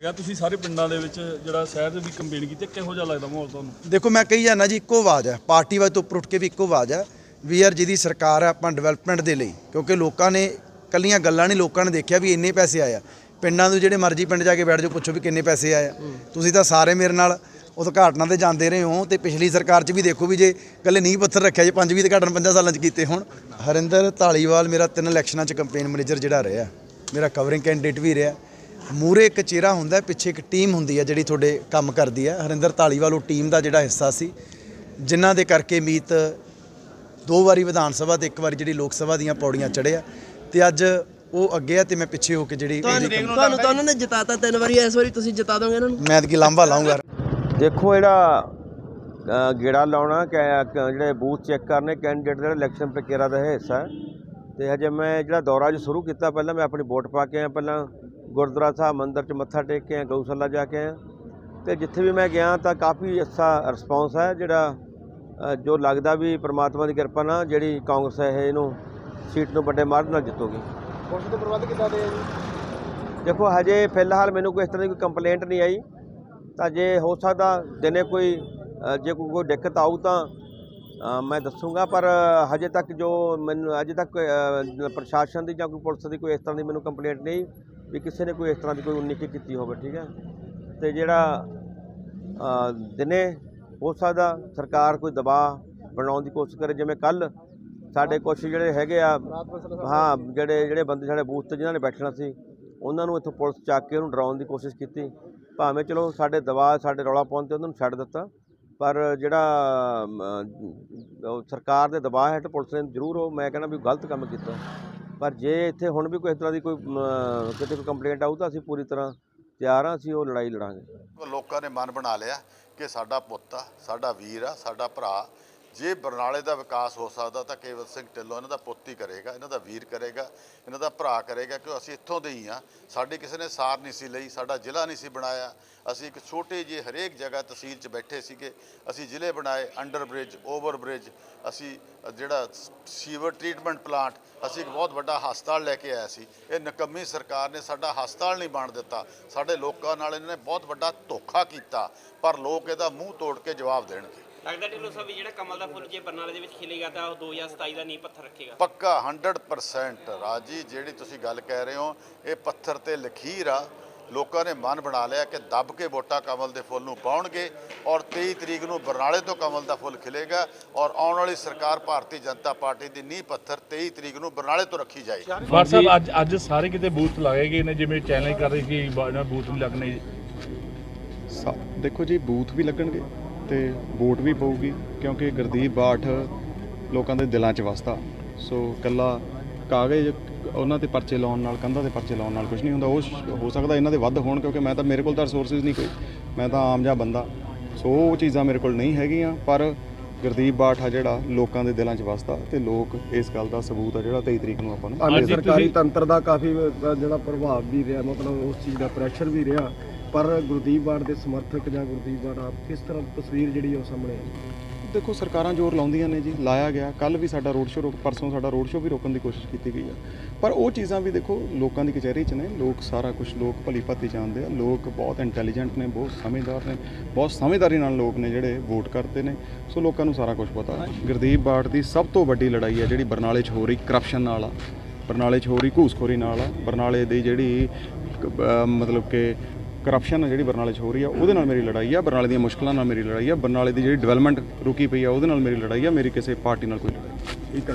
ਹੈਗਾ, ਤੁਸੀਂ ਸਾਰੇ ਪਿੰਡਾਂ ਦੇ ਵਿੱਚ ਜਿਹੜਾ ਸ਼ਹਿਰ ਦੇ ਵੀ ਕੰਪੇਨ ਕੀਤੀ ਕਿਹੋ ਜਿਹਾ ਲੱਗਦਾ ਮਾਹੌਲ ਤੁਹਾਨੂੰ? ਦੇਖੋ, ਮੈਂ ਕਹੀ ਜਾਂਦਾ ਜੀ, ਇੱਕੋ ਆਵਾਜ਼ ਹੈ। ਪਾਰਟੀ ਵਾਜ ਤੋਂ ਉੱਪਰ ਉੱਠ ਕੇ ਵੀ ਇੱਕੋ ਆਵਾਜ਼ ਹੈ ਵੀ ਯਾਰ ਜਿਹਦੀ ਸਰਕਾਰ ਹੈ ਆਪਾਂ ਡਿਵੈਲਪਮੈਂਟ ਦੇ ਲਈ, ਕਿਉਂਕਿ ਲੋਕਾਂ ਨੇ ਕੱਲੀਆਂ ਗੱਲਾਂ ਨਹੀਂ ਲੋਕਾਂ ਨੇ ਦੇਖਿਆ ਵੀ ਇੰਨੇ ਪੈਸੇ ਆਏ ਆ। ਪਿੰਡਾਂ ਤੋਂ ਜਿਹੜੇ ਮਰਜ਼ੀ ਪਿੰਡ ਜਾ ਕੇ ਬੈਠ ਜਾਓ, ਪੁੱਛੋ ਵੀ ਕਿੰਨੇ ਪੈਸੇ ਆਏ ਆ। ਤੁਸੀਂ ਤਾਂ ਸਾਰੇ ਮੇਰੇ ਨਾਲ ਉਦਘਾਟਨਾਂ ਤੇ ਜਾਂਦੇ ਰਹੇ ਹੋ ਤੇ ਪਿਛਲੀ ਸਰਕਾਰ 'ਚ ਵੀ ਦੇਖੋ ਵੀ ਜੇ ਕੱਲੇ ਨੀਂਹ ਪੱਥਰ ਰੱਖਿਆ ਜੇ, ਪੰਜ ਵੀ ਉਦਘਾਟਨ ਪੰਜਾਂ ਸਾਲਾਂ 'ਚ ਕੀਤੇ ਹੁਣ। ਹਰਿੰਦਰ ਢਾਲੀਵਾਲ ਮੇਰਾ ਤਿੰਨ ਇਲੈਕਸ਼ਨਾਂ 'ਚ ਕੰਪੇਨ ਮੈਨੇਜਰ ਜਿਹੜਾ ਰਿਹਾ, ਮੇਰਾ ਕਵਰਿੰਗ ਕੈਂਡੀਡੇਟ ਵੀ ਰਿਹਾ। ਮੂਰੇ ਇੱਕ ਚਿਹਰਾ ਹੁੰਦਾ ਪਿੱਛੇ ਇੱਕ ਟੀਮ ਹੁੰਦੀ ਹੈ ਜਿਹੜੀ ਤੁਹਾਡੇ ਕੰਮ ਕਰਦੀ ਹੈ ਹਰਿੰਦਰ ਢਾਲੀਵਾਲ ਉਹ ਟੀਮ ਦਾ ਜਿਹੜਾ ਹਿੱਸਾ ਸੀ ਜਿਨ੍ਹਾਂ ਦੇ ਕਰਕੇ ਮੀਤ ਦੋ ਵਾਰੀ ਵਿਧਾਨ ਸਭਾ ਤੇ ਇੱਕ ਵਾਰੀ ਜਿਹੜੀ ਲੋਕ ਸਭਾ ਦੀਆਂ ਪੌੜੀਆਂ ਚੜ੍ਹਿਆ। ਤੇ ਅੱਜ ਉਹ ਅੱਗੇ ਆ ਤੇ ਮੈਂ ਪਿੱਛੇ ਹੋ ਕੇ ਜਿਹੜੀ ਤੁਹਾਨੂੰ ਤੁਹਾਨੂੰ ਤਾਂ ਉਹਨਾਂ ਨੇ ਜਿਤਾਤਾ ਤਿੰਨ ਵਾਰੀ ਇਸ ਵਾਰੀ ਤੁਸੀਂ ਜਿਤਾ ਦੋਗੇ ਇਹਨਾਂ ਨੂੰ। ਮੈਂ ਕੀ ਲਾਂਭਾ ਲਾਉਂਗਾ ਦੇਖੋ ਜਿਹੜਾ ਗੇੜਾ ਲਾਉਣਾ ਜਿਹੜੇ ਬੂਥ ਚੈੱਕ ਕਰਨੇ ਕੈਂਡੀਡੇਟ ਜਿਹੜਾ ਇਲੈਕਸ਼ਨ ਪ੍ਰਕਿਰਿਆ ਦਾ ਇਹ ਹਿੱਸਾ ਹੈ। ਤੇ ਹਜੇ ਮੈਂ ਜਿਹੜਾ ਦੌਰਾ ਜੋ ਸ਼ੁਰੂ ਕੀਤਾ ਪਹਿਲਾਂ ਮੈਂ ਆਪਣੀ ਵੋਟ ਪਾ ਕੇ ਆਇਆ ਪਹਿਲਾਂ ਗੁਰਦੁਆਰਾ ਸਾਹਿਬ ਮੰਦਿਰ 'ਚ ਮੱਥਾ ਟੇਕ ਕੇ ਆਇਆ ਗਊਸ਼ਾਲਾ ਜਾ ਕੇ ਆਇਆ ਤੇ ਜਿੱਥੇ ਵੀ ਮੈਂ ਗਿਆ ਤਾਂ ਕਾਫੀ ਅੱਛਾ ਰਿਸਪੌਂਸ ਹੈ ਜਿਹੜਾ ਜੋ ਲੱਗਦਾ ਵੀ ਪ੍ਰਮਾਤਮਾ ਦੀ ਕਿਰਪਾ ਨਾਲ ਜਿਹੜੀ ਕਾਂਗਰਸ ਹੈ ਇਹ ਇਹਨੂੰ ਸੀਟ ਨੂੰ ਵੱਡੇ ਮਾਰਜ ਨਾਲ ਜਿੱਤੂਗੀ। ਪੁਲਿਸ ਦੇ ਪ੍ਰਬੰਧ ਕਿੱਦਾਂ ਦੇ ਦੇਖੋ ਹਜੇ ਫਿਲਹਾਲ ਮੈਨੂੰ ਕੋਈ ਇਸ ਤਰ੍ਹਾਂ ਦੀ ਕੋਈ ਕੰਪਲੇਂਟ ਨਹੀਂ ਆਈ। ਤਾਂ ਜੇ ਹੋ ਸਕਦਾ ਦਿਨੇ ਕੋਈ ਜੇ ਕੋਈ ਕੋਈ ਦਿੱਕਤ ਆਊ ਤਾਂ ਮੈਂ ਦੱਸੂਗਾ। ਪਰ ਹਜੇ ਤੱਕ ਜੋ ਮੈਨੂੰ ਅਜੇ ਤੱਕ ਪ੍ਰਸ਼ਾਸਨ ਦੀ ਜਾਂ ਕੋਈ ਪੁਲਿਸ ਦੀ ਕੋਈ ਇਸ ਤਰ੍ਹਾਂ ਦੀ ਮੈਨੂੰ ਕੰਪਲੇਂਟ ਨਹੀਂ ਵੀ ਕਿਸੇ ਨੇ ਕੋਈ ਇਸ ਤਰ੍ਹਾਂ ਦੀ ਕੋਈ ਉਨਿਕੀ ਕੀਤੀ ਹੋਵੇ, ਠੀਕ ਹੈ? ਤੇ ਜਿਹੜਾ ਦਿਨੇ ਹੋ ਸਕਦਾ ਸਰਕਾਰ ਕੋਈ ਦਬਾਅ ਬਣਾਉਣ ਦੀ ਕੋਸ਼ਿਸ਼ ਕਰੇ, ਜਿਵੇਂ ਕੱਲ ਸਾਡੇ ਕੁਛ ਜਿਹੜੇ ਹੈਗੇ ਆ, ਹਾਂ, ਜਿਹੜੇ ਜਿਹੜੇ ਬੰਦੇ ਸਾਡੇ ਬੂਥ ਤੇ ਜਿਨ੍ਹਾਂ ਨੇ ਬੈਠਣਾ ਸੀ, ਉਹਨਾਂ ਨੂੰ ਇੱਥੋਂ ਪੁਲਿਸ ਚੱਕ ਕੇ ਉਹਨੂੰ ਡਰਾਉਣ ਦੀ ਕੋਸ਼ਿਸ਼ ਕੀਤੀ। ਭਾਵੇਂ ਚਲੋ ਸਾਡੇ ਦਬਾਅ, ਸਾਡੇ ਰੌਲਾ ਪਾਉਣ ਤੇ ਉਹਨਾਂ ਨੂੰ ਛੱਡ ਦਿੱਤਾ, ਪਰ ਜਿਹੜਾ ਸਰਕਾਰ ਦੇ ਦਬਾਅ ਹੇਠ ਪੁਲਿਸ ਨੇ ਜ਼ਰੂਰ ਉਹ, ਮੈਂ ਕਹਿੰਦਾ ਵੀ ਗਲਤ ਕੰਮ ਕੀਤਾ। ਪਰ ਜੇ ਇੱਥੇ ਹੁਣ ਵੀ ਕੋਈ ਇਸ ਤਰ੍ਹਾਂ ਦੀ ਕੋਈ ਅਮ, ਕਿਤੇ ਕੋਈ ਕੰਪਲੇਂਟ ਆਊ ਤਾਂ ਅਸੀਂ ਪੂਰੀ ਤਰ੍ਹਾਂ ਤਿਆਰ ਹਾਂ ਅਸੀਂ ਉਹ ਲੜਾਈ ਲੜਾਂਗੇ। ਲੋਕਾਂ ਨੇ ਮਨ ਬਣਾ ਲਿਆ ਕਿ ਸਾਡਾ ਪੁੱਤ ਆ ਸਾਡਾ ਵੀਰ ਆ ਸਾਡਾ ਭਰਾ ਜੇ ਬਰਨਾਲੇ ਦਾ ਵਿਕਾਸ ਹੋ ਸਕਦਾ ਤਾਂ ਕੇਵਲ ਸਿੰਘ ਢਿੱਲੋਂ ਇਹਨਾਂ ਦਾ ਪੁੱਤ ਹੀ ਕਰੇਗਾ, ਇਹਨਾਂ ਦਾ ਵੀਰ ਕਰੇਗਾ, ਇਹਨਾਂ ਦਾ ਭਰਾ ਕਰੇਗਾ ਕਿ ਅਸੀਂ ਇੱਥੋਂ ਦੇ ਹੀ ਆ ਸਾਡੀ ਕਿਸੇ ਨੇ ਸਾਰ ਨਹੀਂ ਸੀ ਲਈ, ਸਾਡਾ ਜ਼ਿਲ੍ਹਾ ਨਹੀਂ ਸੀ ਬਣਾਇਆ। ਅਸੀਂ ਇੱਕ ਛੋਟੇ ਜਿਹੇ ਹਰੇਕ ਜਗ੍ਹਾ ਤਹਿਸੀਲ 'ਚ ਬੈਠੇ ਸੀਗੇ। ਅਸੀਂ ਜ਼ਿਲ੍ਹੇ ਬਣਾਏ ਅੰਡਰ ਬ੍ਰਿਜ ਓਵਰ ਬ੍ਰਿਜ ਅਸੀਂ ਜਿਹੜਾ ਸੀਵਰ ਟ੍ਰੀਟਮੈਂਟ ਪਲਾਂਟ ਅਸੀਂ ਇੱਕ ਬਹੁਤ ਵੱਡਾ ਹਸਪਤਾਲ ਲੈ ਕੇ ਆਇਆ ਸੀ। ਇਹ ਨਕੰਮੀ ਸਰਕਾਰ ਨੇ ਸਾਡਾ ਹਸਪਤਾਲ ਨਹੀਂ ਬਣ ਦਿੱਤਾ। ਸਾਡੇ ਲੋਕਾਂ ਨਾਲ ਇਹਨਾਂ ਨੇ ਬਹੁਤ ਵੱਡਾ ਧੋਖਾ ਕੀਤਾ, ਪਰ ਲੋਕ ਇਹਦਾ ਮੂੰਹ ਤੋੜ ਕੇ ਜਵਾਬ ਦੇਣਗੇ। ਲੱਗਦਾ ਢਿੱਲੋਂ ਸਾਹਿਬ ਵੀ ਜਿਹੜਾ ਕਮਲ ਦਾ ਫੁੱਲ ਜੇ ਬਰਨਾਲੇ ਦੇ ਵਿੱਚ ਖਿਲੇਗਾ ਤਾਂ ਉਹ 2027 ਦਾ ਨੀਂਹ ਪੱਥਰ ਰੱਖੇਗਾ। ਪੱਕਾ 100% ਰਾਜੀ ਜਿਹੜੀ ਤੁਸੀਂ ਗੱਲ ਕਹਿ ਰਹੇ ਹੋ ਇਹ ਪੱਥਰ ਤੇ ਲਖੀਰ ਆ। ਲੋਕਾਂ ਨੇ ਮਨ ਬਣਾ ਲਿਆ ਕਿ ਦੱਬ ਕੇ ਵੋਟਾਂ ਕਮਲ ਦੇ ਫੁੱਲ ਨੂੰ ਪਾਉਣਗੇ ਔਰ 23 ਤਰੀਕ ਨੂੰ ਬਰਨਾਲੇ ਤੋਂ ਕਮਲ ਦਾ ਫੁੱਲ ਖਿਲੇਗਾ ਔਰ ਆਉਣ ਵਾਲੀ ਸਰਕਾਰ ਭਾਰਤੀ ਜਨਤਾ ਪਾਰਟੀ ਦੀ ਨੀਂਹ ਪੱਥਰ 23 ਤਰੀਕ ਨੂੰ ਬਰਨਾਲੇ ਤੋਂ ਰੱਖੀ ਜਾਏਗੀ ਬਾਦ ਸਾਹਿਬ ਅੱਜ ਅੱਜ ਸਾਰੇ ਕਿਤੇ ਬੂਥ ਲਾਏ ਗਏ ਨੇ ਜਿਵੇਂ ਚੈਲੰਜ ਕਰ ਰਹੇ ਸੀ ਬੂਥ ਨਹੀਂ ਲੱਗਣੇ। ਦੇਖੋ ਜੀ ਬੂਥ ਵੀ ਲੱਗਣਗੇ। ਤੇ ਵੋਟ ਵੀ ਪਊਗੀ ਕਿਉਂਕਿ ਗੁਰਦੀਪ ਬਾਠ ਲੋਕਾਂ ਦੇ ਦਿਲਾਂ 'ਚ ਵਸਦਾ। ਸੋ ਕੱਲਾ ਕਾਗਜ਼ ਉਹਨਾਂ ਤੇ ਪਰਚੇ ਲਾਉਣ ਨਾਲ ਕੰਧਾਂ ਤੇ ਪਰਚੇ ਲਾਉਣ ਨਾਲ ਕੁਝ ਨਹੀਂ ਹੁੰਦਾ। ਉਹ ਹੋ ਸਕਦਾ ਇਹਨਾਂ ਦੇ ਵੱਧ ਹੋਣ ਕਿਉਂਕਿ ਮੈਂ ਤਾਂ ਮੇਰੇ ਕੋਲ ਤਾਂ ਰਿਸੋਰਸਿਸ ਨਹੀਂ ਕੋਈ। ਮੈਂ ਤਾਂ ਆਮ ਜਿਹਾ ਬੰਦਾ। ਸੋ ਉਹ ਚੀਜ਼ਾਂ ਮੇਰੇ ਕੋਲ ਨਹੀਂ ਹੈਗੀਆਂ ਪਰ ਗੁਰਦੀਪ ਬਾਠ ਆ ਜਿਹੜਾ ਲੋਕਾਂ ਦੇ ਦਿਲਾਂ 'ਚ ਵਸਦਾ ਤੇ ਲੋਕ ਇਸ ਗੱਲ ਦਾ ਸਬੂਤ ਆ ਜਿਹੜਾ 23 ਤਰੀਕ ਨੂੰ ਆਪਾਂ ਨੂੰ ਸਰਕਾਰੀ ਤੰਤਰ ਦਾ ਕਾਫੀ ਜਿਹੜਾ ਪ੍ਰਭਾਵ ਵੀ ਰਿਹਾ ਮਤਲਬ ਉਸ ਚੀਜ਼ ਦਾ ਪ੍ਰੈਸ਼ਰ ਵੀ ਰਿਹਾ। ਪਰ ਗੁਰਦੀਪ ਬਾੜ ਦੇ ਸਮਰਥਕ ਜਾਂ ਗੁਰਦੀਪ ਬਾੜ ਆਪ ਕਿਸ ਤਰ੍ਹਾਂ ਦੀ ਤਸਵੀਰ ਜਿਹੜੀ ਉਹ ਸਾਹਮਣੇ ਆਈ? ਦੇਖੋ ਸਰਕਾਰਾਂ ਜ਼ੋਰ ਲਾਉਂਦੀਆਂ ਨੇ ਜੀ ਲਾਇਆ ਗਿਆ। ਕੱਲ ਵੀ ਸਾਡਾ ਰੋਡ ਸ਼ੋਅ ਰੋਕ ਪਰਸੋਂ ਸਾਡਾ ਰੋਡ ਸ਼ੋਅ ਵੀ ਰੋਕਣ ਦੀ ਕੋਸ਼ਿਸ਼ ਕੀਤੀ ਗਈ ਆ। ਪਰ ਉਹ ਚੀਜ਼ਾਂ ਵੀ ਦੇਖੋ ਲੋਕਾਂ ਦੀ ਕਚਹਿਰੀ 'ਚ ਨੇ। ਲੋਕ ਸਾਰਾ ਕੁਝ ਲੋਕ ਭਲੀ ਭਾਤੀ ਜਾਣਦੇ ਆ। ਲੋਕ ਬਹੁਤ ਇੰਟੈਲੀਜੈਂਟ ਨੇ ਬਹੁਤ ਸਮਝਦਾਰ ਨੇ ਬਹੁਤ ਸਮਝਦਾਰੀ ਨਾਲ ਲੋਕ ਨੇ ਜਿਹੜੇ ਵੋਟ ਕਰਦੇ ਨੇ। ਸੋ ਲੋਕਾਂ ਨੂੰ ਸਾਰਾ ਕੁਝ ਪਤਾ। ਗੁਰਦੀਪ ਬਾੜ ਦੀ ਸਭ ਤੋਂ ਵੱਡੀ ਲੜਾਈ ਹੈ ਜਿਹੜੀ ਬਰਨਾਲੇ 'ਚ ਹੋ ਰਹੀ ਕਰਪਸ਼ਨ ਨਾਲ ਆ। ਬਰਨਾਲੇ 'ਚ ਹੋ ਰਹੀ ਘੂਸਖੋਰੀ ਨਾਲ ਆ। ਬਰਨਾਲੇ ਦੀ ਜਿਹੜੀ ਮਤਲਬ ਕਿ ਕਰਪਸ਼ਨ ਆ ਜਿਹੜੀ ਬਰਨਾਲੇ 'ਚ ਹੋ ਰਹੀ ਆ, ਉਹਦੇ ਨਾਲ ਮੇਰੀ ਲੜਾਈ ਆ, ਬਰਨਾਲੇ ਦੀਆਂ ਮੁਸ਼ਕਲਾਂ ਨਾਲ ਮੇਰੀ ਲੜਾਈ ਆ, ਬਰਨਾਲੇ ਦੀ ਜਿਹੜੀ ਡਿਵੈਲਪਮੈਂਟ ਰੁਕੀ ਪਈ ਆ, ਉਹਦੇ ਨਾਲ ਮੇਰੀ ਲੜਾਈ ਆ, ਮੇਰੀ ਕਿਸੇ ਪਾਰਟੀ ਨਾਲ ਕੋਈ ਲੜਾਈ ਠੀਕ ਆ।